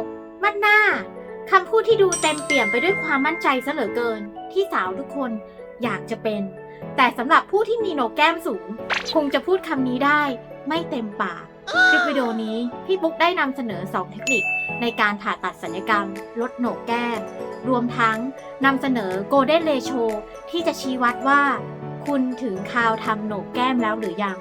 ก มั่นหน้าคำพูดที่ดูเต็มเปี่ยมไปด้วยความมั่นใจซะเหลือเกิน ที่สาวทุกคนอยากจะเป็น แต่สำหรับผู้ที่มีโหนกแก้มสูง คงจะพูดคำนี้ได้ไม่เต็มปากคลิปวิดีโอนี้พี่บุ๊กได้นำเสนอ 2 เทคนิคในการผ่าตัดศัลยกรรม ลดโหนกแก้ม รวมทั้งนำเสนอ Golden Ratio ที่จะชี้วัดว่า คุณถึงคราวทำโหนกแก้มแล้วหรือยัง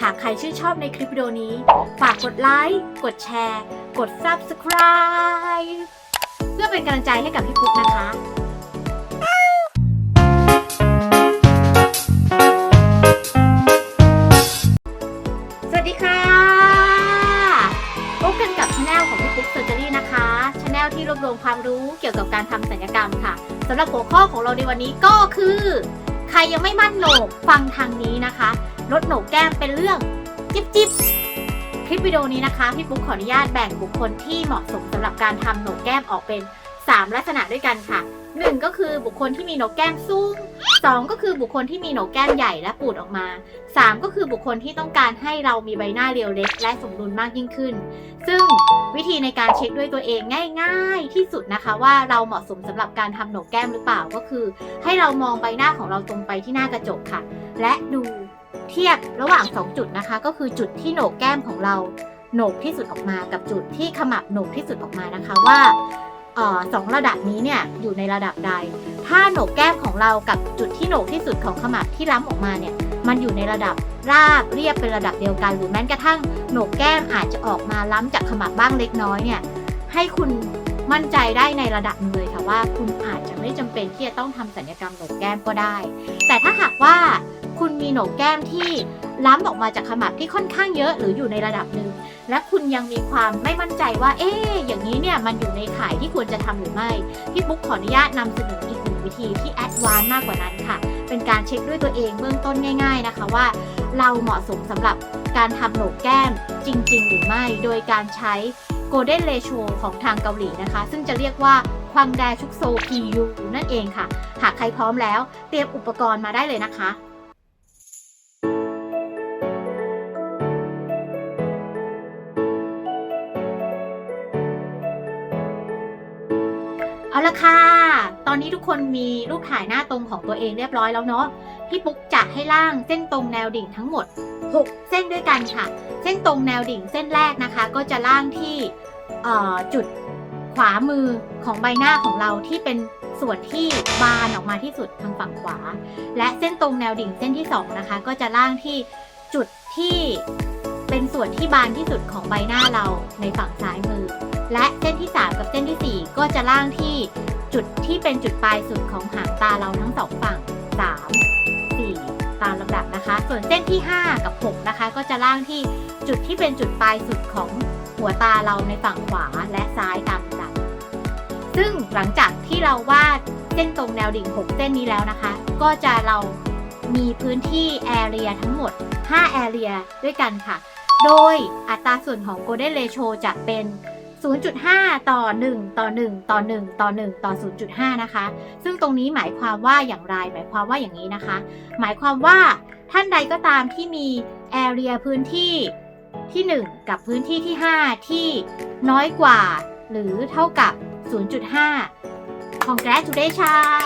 หากใครชื่นชอบในคลิปวิดีโอนี้ ฝากกดไลค์ กดแชร์ กด Subscribe เพื่อเป็นกำลังใจให้กับพี่ปุ๊กนะคะสวัสดีค่ะพบกันกับช่องของพี่ปุ๊กสตอรี่นะคะช่องที่รวบรวมความรู้เกี่ยวกับการทำศัลยกรรมค่ะสำหรับหัวข้อของเราในวันนี้ก็คือ ใครยังไม่มั่นโหนกฟังทางนี้นะคะ ลดโหนกแก้มเป็นเรื่อง จิ๊บจิ๊บคลิปวิดีโอนี้นะคะ พี่ปุ๊กขออนุญาตแบ่งบุคคลที่เหมาะสมสำหรับการทำโหนกแก้มออกเป็น 3 ลักษณะด้วยกันค่ะหนึ่งก็คือบุคคลที่มีโหนกแก้มสูงสองก็คือบุคคลที่มีโหนกแก้มใหญ่และปูดออกมา 3 ก็คือบุคคลที่ต้องการให้เรามีใบหน้าเรียวเล็ก และสมดุลมากยิ่งขึ้น ซึ่งวิธีในการเช็คด้วยตัวเองง่าย ๆ ที่สุดนะคะว่าเราเหมาะสมสำหรับการทำโหนกแก้มหรือเปล่าก็คือ ให้เรามองใบหน้าของเราตรงไปที่หน้ากระจกค่ะ และดู เทียบระหว่าง 2 จุดนะคะ ก็คือจุดที่โหนกแก้มของเราโหนกที่สุดออกมากับจุดที่ขมับโหนกที่สุดออกมานะคะว่าออสองระดับนี้เนี่ยอยู่ในระดับใด ถ้าโหนกแก้มของเรากับจุดที่โหนกที่สุดของขมับที่ล้ำออกมาเนี่ยมันอยู่ในระดับราบเรียบเป็นระดับเดียวกัน หรือแม้กระทั่งโหนกแก้มอาจจะออกมาล้ำจากขมับบ้างเล็กน้อยเนี่ยให้คุณมั่นใจได้ในระดับนึงเลยค่ะว่าคุณอาจจะไม่จำเป็นที่จะต้องทำศัลยกรรมโหนกแก้มก็ได้ แต่ถ้าหากว่า คุณมีโหนกแก้มที่ล้ำออกมาจากขมับที่ค่อนข้างเยอะหรืออยู่ในระดับหนึ่ง และคุณยังมีความไม่มั่นใจว่า เอ๊ะอย่างนี้เนี่ยมันอยู่ในข่ายที่ควรจะทำหรือไม่ พี่ปุ๊กขออนุญาตนำเสนออีกหนึ่งวิธีที่แอดวานซ์มากกว่านั้นค่ะ เป็นการเช็คด้วยตัวเองเบื้องต้นง่าย ๆนะคะว่า เราเหมาะสมสำหรับการทำโหนกแก้มจริง ๆ หรือไม่ โดยการใช้ Golden Ratio ของทางเกาหลีนะคะ ซึ่งจะเรียกว่าควังแดชุกโซ PU นั่นเองค่ะ หากใครพร้อมแล้ว เตรียมอุปกรณ์มาได้เลยนะคะ ละค่ะ ตอนนี้ทุกคนมีรูปถ่ายหน้าตรงของตัวเองเรียบร้อยแล้วเนาะ พี่ปุ๊กจะให้ล่างเส้นตรงแนวดิ่งทั้งหมด 6 เส้นด้วยกันค่ะ เส้นตรงแนวดิ่งเส้นแรกนะคะ ก็จะล่างที่จุดขวามือของใบหน้าของเราที่เป็นส่วนที่บานออกมาที่สุดทางฝั่งขวา และเส้นตรงแนวดิ่งเส้นที่สองนะคะ ก็จะล่างที่จุดที่เป็นส่วนที่บานที่สุดของใบหน้าเราในฝั่งซ้ายมือ และเส้นที่ 3 กับเส้นทีสี่ 4 ก็จะล่างที่จุดที่เป็นจุดปลายสุดของหางตาเราทั้งสองฝั่ง 3 4 ตามลำดับนะคะ ส่วนเส้นที่ 5 กับ 6 นะคะ ก็จะล่างที่จุดที่เป็นจุดปลายสุดของหัวตาเราในฝั่งขวาและซ้ายตามลำดับ ซึ่งหลังจากที่เราวาดเส้นตรงแนวดิ่ง 6 เส้นนี้แล้วนะคะ ก็จะเรามีพื้นที่แอเรียทั้งหมด 5 แอเรียด้วยกันค่ะ โดยอัตราส่วนของ Golden Ratio จะเป็น 0.5 ต่อ 1 ต่อ 1 ต่อ 1 ต่อ 1 ต่อ 0.5 นะคะ ซึ่งตรงนี้หมายความว่าอย่างไร หมายความว่าอย่างนี้นะคะ หมายความว่าท่านใดก็ตามที่มี area พื้นที่ที่ 1 กับพื้นที่ที่ 5 ที่น้อยกว่า หรือเท่ากับ 0.5 congratulation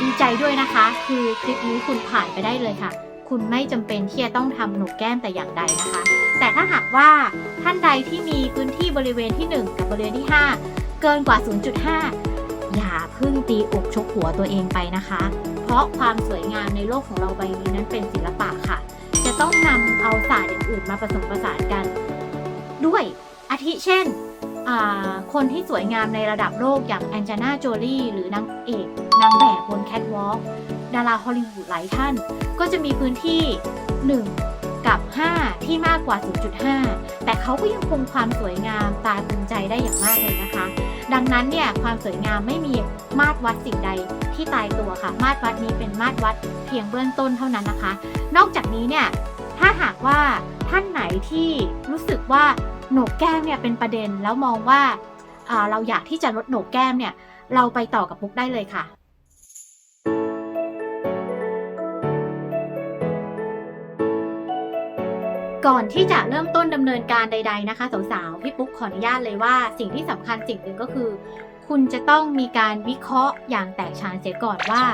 ดีใจด้วยนะคะ คือคลิปนี้คุณผ่านไปได้เลยค่ะ คุณไม่จำเป็นที่จะต้องทำหนกแก้มแต่อย่างใดนะคะ แต่ถ้าหากว่าท่านใดที่มีพื้นที่บริเวณที่ 1 กับบริเวณที่ 5 เกินกว่า 0.5 อย่าพึ่งตีอกชกหัวตัวเองไปนะคะ เพราะความสวยงามในโลกของเราใบนี้นั้นเป็นศิลปะค่ะ จะต้องนำเอาศาสตร์อื่นมาผสมผสานกัน ด้วยอาทิเช่นคนที่สวยงามในระดับโลกอย่างแองเจนาโจลี่หรือนางเอก นางแบบบนแคทวอล์กดาราฮอลลีวูดหลายท่าน ก็จะมีพื้นที่ 1 กับ 5 ที่มากกว่า 0.5 แต่เขาก็ยังคงความสวยงามตาตึงใจได้อย่างมากเลยนะคะ ดังนั้นเนี่ยความสวยงามไม่มีมาตรวัดสิ่งใดที่ตายตัวค่ะ มาตรวัดนี้เป็นมาตรวัดเพียงเบื้องต้นเท่านั้นนะคะ นอกจากนี้เนี่ยถ้าหากว่าท่านไหนที่รู้สึกว่าโหนกแก้มเนี่ยเป็นประเด็นแล้วมองว่าเราอยากที่จะลดโหนกแก้มเนี่ยเราไปต่อกับปุ๊กได้เลยค่ะ ก่อนที่จะเริ่มต้นดำเนินการใด ๆนะคะสาวๆพี่ปุ๊กขออนุญาตเลยว่า สิ่งที่สำคัญสิ่งหนึ่งก็คือ คุณจะต้องมีการวิเคราะห์อย่างแตกฉานเสียก่อนว่า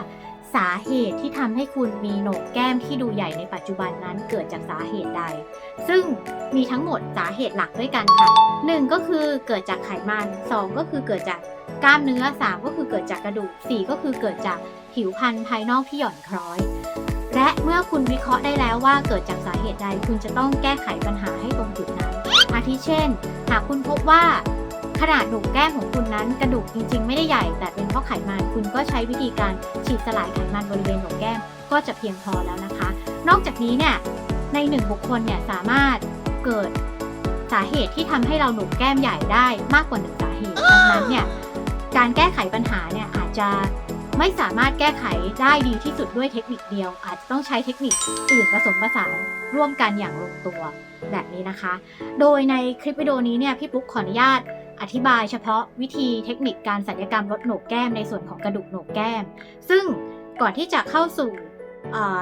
สาเหตุที่ทำให้คุณมีโหนกแก้มที่ดูใหญ่ในปัจจุบันนั้นเกิดจากสาเหตุใด ซึ่งมีทั้งหมดสาเหตุหลักด้วยกันค่ะหนึ่งก็คือเกิดจากไขมันสองก็คือเกิดจากกล้ามเนื้อสามก็คือเกิดจากกระดูกสี่ก็คือเกิดจากผิวพรรณภายนอกที่หย่อนคล้อย และเมื่อคุณวิเคราะห์ได้แล้วว่าเกิดจากสาเหตุใด คุณจะต้องแก้ไขปัญหาให้ตรงจุดนั้น อาทิเช่น หากคุณพบว่าขนาดหนูแก้มของคุณนั้นกระดูกจริง ๆ ไม่ได้ใหญ่ แต่เป็นเพราะไขมัน คุณก็ใช้วิธีการฉีดสลายไขมันบริเวณหนกแก้มก็จะเพียงพอแล้วนะคะ นอกจากนี้เนี่ยในหนึ่งบุคคลเนี่ยสามารถเกิดสาเหตุที่ทำให้เราหนูแก้มใหญ่ได้มากกว่าหนึ่งสาเหตุดังนั้นเนี่ยการแก้ไขปัญหาเนี่ยอาจจะ ไม่สามารถแก้ไขได้ดีที่สุดด้วยเทคนิคเดียว อาจจะต้องใช้เทคนิคอื่นผสมผสานร่วมกันอย่างลงตัวแบบนี้นะคะ โดยในคลิปวิดีโอนี้เนี่ยพี่ปุ๊กขออนุญาตอธิบายเฉพาะวิธีเทคนิคการศัลยกรรมลดโหนกแก้มในส่วนของกระดูกโหนกแก้ม ซึ่งก่อนที่จะเข้าสู่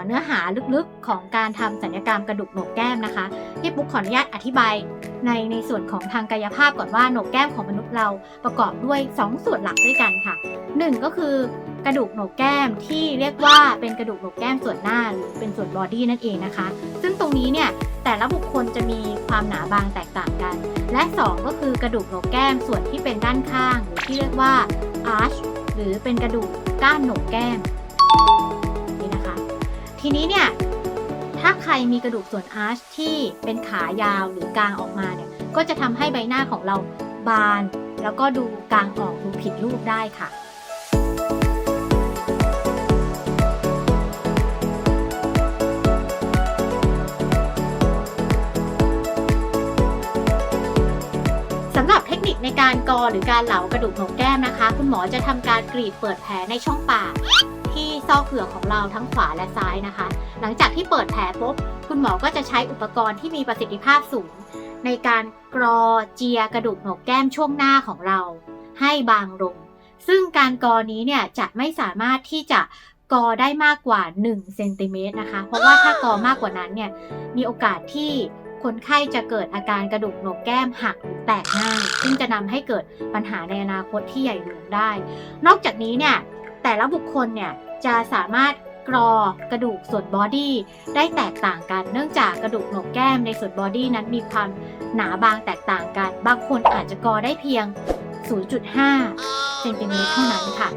เนื้อหาลึกๆของการทำศัลยกรรมกระดูกโหนกแก้มนะคะพี่ปุ๊กขออนุญาตอธิบายในในส่วนของทางกายภาพก่อนว่าโหนกแก้มของมนุษย์เราประกอบด้วย 2 ส่วนหลักด้วยกันค่ะ 1 ก็คือกระดูกโหนกแก้มที่เรียกว่าเป็นกระดูกโหนกแก้มส่วนหน้าหรือเป็นส่วนบอดี้นั่นเองนะคะ ซึ่งตรงนี้เนี่ยแต่ละบุคคลจะมีความหนาบางแตกต่างกัน และ 2 ก็คือกระดูกโหนกแก้มส่วนที่เป็นด้านข้างหรือที่เรียกว่า arch หรือเป็นกระดูกก้านโหนกแก้ม ทีนี้เนี่ยถ้าใครมีกระดูกส่วน arch ที่เป็นขายาวหรือกลางออกมาเนี่ยก็จะทำให้ใบหน้าของเราบาน แล้วก็ดูกลางออกดูผิดรูปได้ค่ะสำหรับเทคนิคในการกอหรือการเหลากระดูกหนกแก้มนะคะ คุณหมอจะทำการกรีดเปิดแผลในช่องปาก ซอกเหงือกของเราทั้งขวาและซ้ายนะคะ หลังจากที่เปิดแผลปุ๊บคุณหมอก็จะใช้อุปกรณ์ที่มีประสิทธิภาพสูง ในการกรอเจียกระดูกโหนกแก้มช่วงหน้าของเรา ให้บางลง ซึ่งการกรอนี้เนี่ยจะไม่สามารถที่จะกอได้มากกว่า1เซนติเมตรนะคะ เพราะว่าถ้ากอมากกว่านั้นเนี่ยมีโอกาสที่คนไข้จะเกิดอาการกระดูกโหนกแก้มหักหรือแตกง่ายซึ่งจะนำให้เกิดปัญหาในอนาคตที่ใหญ่หลวงได้ นอกจากนี้เนี่ยแต่ละบุคคลเนี่ย จะสามารถกรอกระดูกส่วนบอดี้ได้แตกต่างกัน เนื่องจากกระดูกโหนกแก้มในส่วนบอดี้นั้นมีความหนาบางแตกต่างกัน บางคนอาจจะกรอได้เพียง 0.5 เซนติเมตรเท่านั้นค่ะ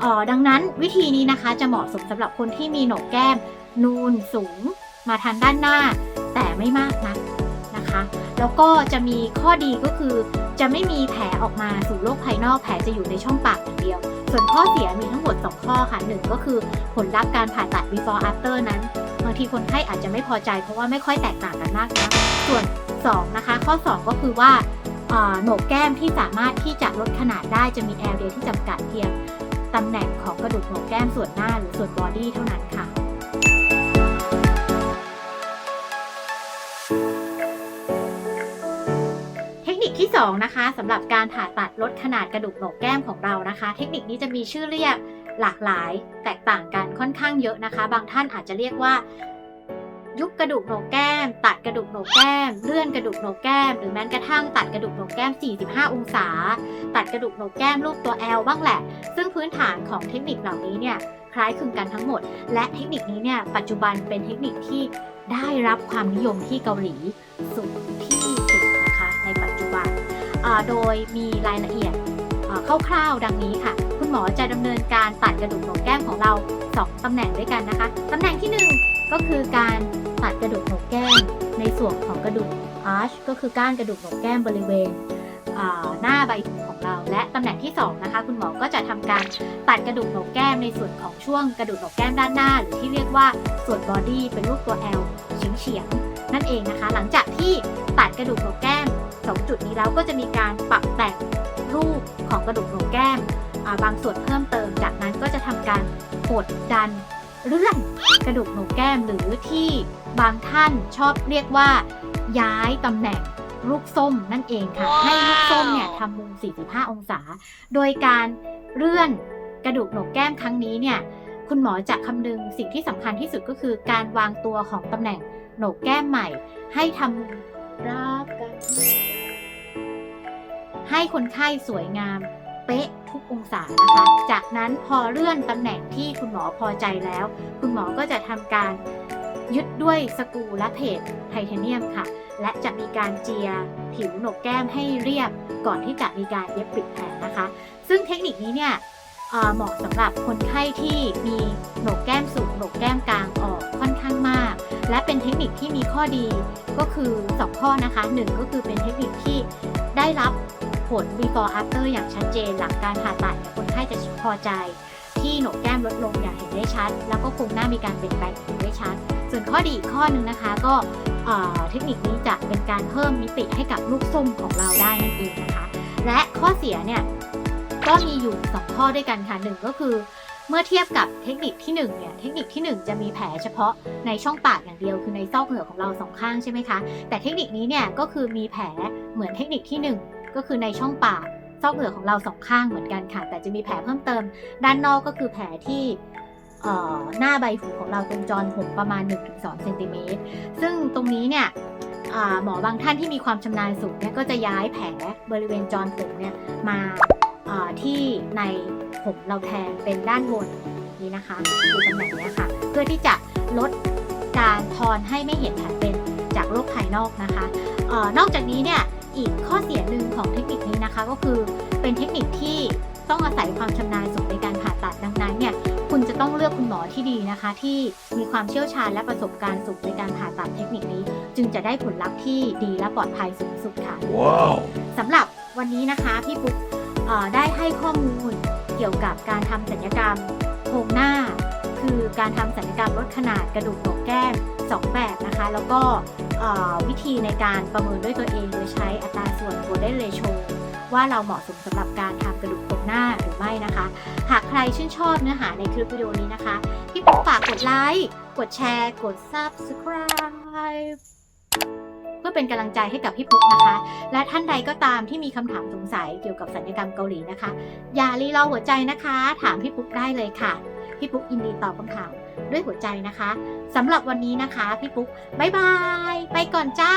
เอ่อดังนั้นวิธีนี้นะคะจะเหมาะสมสำหรับคนที่มีโหนกแก้ม นูนสูง มาทางด้านหน้า แต่ไม่มากนักนะคะ แล้วก็จะมีข้อดีก็คือ จะไม่มีแผลออกมาสู่โลกภายนอกแผลจะอยู่ในช่องปาก ส่วนข้อเสียมีทั้งหมด 2 ข้อค่ะหนึ่งก็คือผลลัพธ์การผ่าตัด before after นั้นบางทีคนไข้อาจจะไม่พอใจเพราะว่าไม่ค่อยแตกต่างกันมากนะส่วน 2 นะคะ ข้อ 2 ก็คือว่าโหนกแก้มที่สามารถที่จะลดขนาดได้จะมีแอเรียที่จำกัดเพียงตำแหน่งของกระดูกโหนกแก้มส่วนหน้าหรือส่วนบอดี้เท่านั้นค่ะ 2 นะคะสำหรับการผ่าตัดลดขนาดกระดูกโหนกแก้มของเรานะคะ เทคนิคนี้จะมีชื่อเรียกหลากหลายแตกต่างกันค่อนข้างเยอะนะคะ บางท่านอาจจะเรียกว่า ยุบกระดูกโหนกแก้ม ตัดกระดูกโหนกแก้ม เลื่อนกระดูกโหนกแก้ม หรือแม้กระทั่งตัดกระดูกโหนกแก้ม 45 องศา ตัดกระดูกโหนกแก้มรูปตัว L บ้างแหละ ซึ่งพื้นฐานของเทคนิคเหล่านี้เนี่ยคล้ายคลึงกันทั้งหมด และเทคนิคนี้เนี่ยปัจจุบันเป็นเทคนิคที่ได้รับความนิยมที่เกาหลีสูง โดยมีรายละเอียดคร่าวๆดังนี้ค่ะ คุณหมอจะดำเนินการตัดกระดูกโหนกแก้มของเรา 2ตำแหน่งด้วยกันนะคะตำแหน่งที่ 1 ก็คือการตัดกระดูกโหนกแก้ม ในส่วนของกระดูก arch ก็คือก้านกระดูกโหนกแก้มบริเวณหน้าใบหูของเรา และตำแหน่งที่ 2 นะคะ คุณหมอก็จะทำการตัดกระดูกโหนกแก้มในส่วนของช่วงกระดูกโหนกแก้มด้านหน้า หรือที่เรียกว่าส่วนบอดี้เป็นรูปตัว L เฉียงๆนั่นเองนะคะ หลังจากที่ตัดกระดูกโหนกแก้ม 2 จุดนี้แล้วก็จะมีการปรับแต่งรูปของกระดูกโหนกแก้มอ่าบางส่วนเพิ่มเติม จากนั้นก็จะทำการกดดันเลื่อนกระดูกโหนกแก้มหรือที่บางท่านชอบเรียกว่า ย้ายตำแหน่งลูกส้มนั่นเองค่ะ ให้ลูกส้มเนี่ยทำมุม 45 องศา โดยการเลื่อนกระดูกโหนกแก้มครั้งนี้เนี่ยคุณหมอจะคำนึงสิ่งที่สำคัญที่สุดก็คือการวางตัวของตำแหน่งโหนโหนกแก้มใหม่ ให้ทำรักกัน ให้คนไข้สวยงามเป๊ะทุกองศานะคะ จากนั้นพอเลื่อนตำแหน่งที่คุณหมอพอใจแล้ว คุณหมอก็จะทำการยึดด้วยสกูและเพจไทเทเนียมค่ะ และจะมีการเจียผิวหนกแก้มให้เรียบก่อนที่จะมีการเย็บปิดแผลนะคะ ซึ่งเทคนิคนี้เนี่ยเหมาะสำหรับคนไข้ที่มีโหนกแก้มสูงโหนกแก้มกลางออกค่อนข้างมาก และเป็นเทคนิคที่มีข้อดีก็คือ 2 ข้อนะคะหนึ่งก็คือเป็นเทคนิคที่ได้รับ ล before after อย่างชัดเจนหลังการผ่าตัดคนไข้จะพอใจ ที่โหนกแก้มลดลงอย่างเห็นได้ชัด แล้วก็โครงหน้ามีการเปลี่ยนแปลงอย่างเห็นได้ชัด ส่วนข้อดีอีกข้อหนึ่งนะคะ ก็เอ่อเทคนิคนี้จะเป็นการเพิ่มมิติให้กับลูกส้มของเราได้นั่นเองนะคะ และข้อเสียเนี่ยก็มีอยู่2ข้อด้วยกันค่ะหนึ่งก็คือเมื่อเทียบกับเทคนิคที่1เนี่ยเทคนิคที่ 1 จะมีแผลเฉพาะในช่องปากอย่างเดียวคือในซอกเหงือกของเราสองข้างใช่ไหมคะแต่เทคนิคนี้เนี่ยก็คือมีแผลเหมือนเทคนิคที่ 1 ก็คือในช่องปากซอกเหงือกของเราสองข้างเหมือนกันค่ะ แต่จะมีแผลเพิ่มเติม ด้านนอกก็คือแผลที่เอ่อหน้าใบหูของเราตรงจรผมประมาณ 1-2เซนติเมตรซึ่งตรงนี้เนี่ยหมอบางท่านที่มีความชำนาญสูงเนี่ยก็จะย้ายแผลบริเวณจรผมเนี่ยมาอ่าที่ในผมเราแทนเป็นด้านบนนี้นะคะคือตำแหน่งเนี้ยค่ะ เพื่อที่จะลดการทอนให้ไม่เห็นแผลเป็นจากโลกภายนอกนะคะออนอกจากนี้เนี่ย อีกข้อเสียหนึ่งของเทคนิคนี้นะคะก็คือเป็นเทคนิคที่ต้องอาศัยความชำนาญสูงในการผ่าตัดดังนั้นเนี่ยคุณจะต้องเลือกคุณหมอที่ดีนะคะ ที่มีความเชี่ยวชาญและประสบการณ์สูงในการผ่าตัดเทคนิคนี้ จึงจะได้ผลลัพธ์ที่ดีและปลอดภัยสูงสุดค่ะ Wow. สำหรับวันนี้นะคะพี่ปุ๊กเอ่อได้ให้ข้อมูลเกี่ยวกับการทำศัลยกรรมโครงหน้า คือการทำศัลยกรรมลดขนาดกระดูกโหนกแก้ม2แบบนะคะ แล้วก็เอ่อ วิธีในการประเมินด้วยตัวเองโดยใช้อัตราส่วน Golden Ratio ว่าเราเหมาะสมสำหรับการทำกระดูกโครงหน้าหรือไม่นะคะ หากใครชื่นชอบเนื้อหาในคลิปวิดีโอนี้นะคะ พี่ปุ๊กฝากกดไลค์ กดแชร์ กด Subscribe เพื่อเป็นกำลังใจให้กับพี่ปุ๊กนะคะ และท่านใดก็ตามที่มีคำถามสงสัยเกี่ยวกับสัญญกรรมเกาหลีนะคะ อย่ารีรอหัวใจนะคะ ถามพี่ปุ๊กได้เลยค่ะ พี่ปุ๊กยินดีตอบคำถาม ด้วยหัวใจนะคะสำหรับวันนี้นะคะ พี่ปุ๊กบ๊ายบาย ไปก่อนจ้า